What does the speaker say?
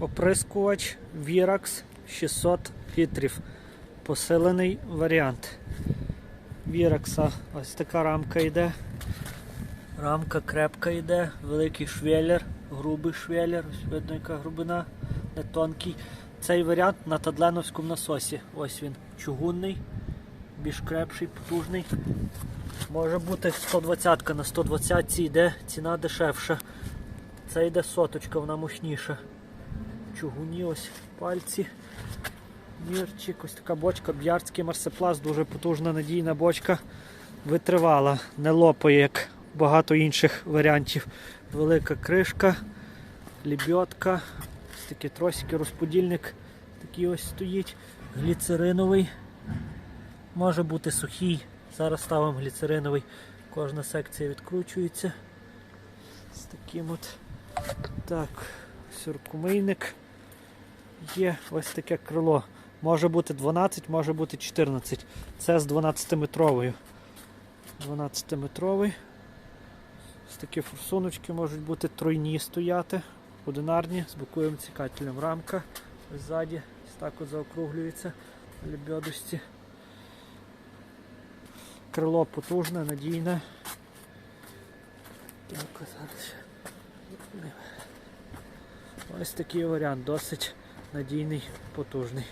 Оприскувач Virax 600 літрів. Посилений варіант. Віракса ось така рамка йде. Рамка крепка йде, великий швеллер, грубий швеллер, ось видно яка грубина, не тонкий. Цей варіант на Тадленовському насосі. Ось він чугунний, більш крепший, потужний. Може бути 120 ка на 120 йде, ціна дешевша. Це йде соточка, вона мощніша. Чугуні ось пальці. Мірчик, ось така бочка, б'ярський марсепласт, дуже потужна надійна бочка. Витривала, не лопає, як багато інших варіантів. Велика кришка, лебедка, ось такі тросики, розподільник такий ось стоїть. Гліцериновий. Може бути сухий. Зараз ставимо гліцериновий. Кожна секція відкручується. З таким от. Так, сюркумийник. Є ось таке крило. Може бути 12, може бути 14. Це з 12-метровою. 12-метровий. Ось такі форсуночки можуть бути тройні стояти, одинарні, з боковим цікателем рамка. Ззаді, ось так от заокруглюється на лебедочці. Крило потужне, надійне. Так, зараз ще. Ось такий варіант, досить надійний, потужний.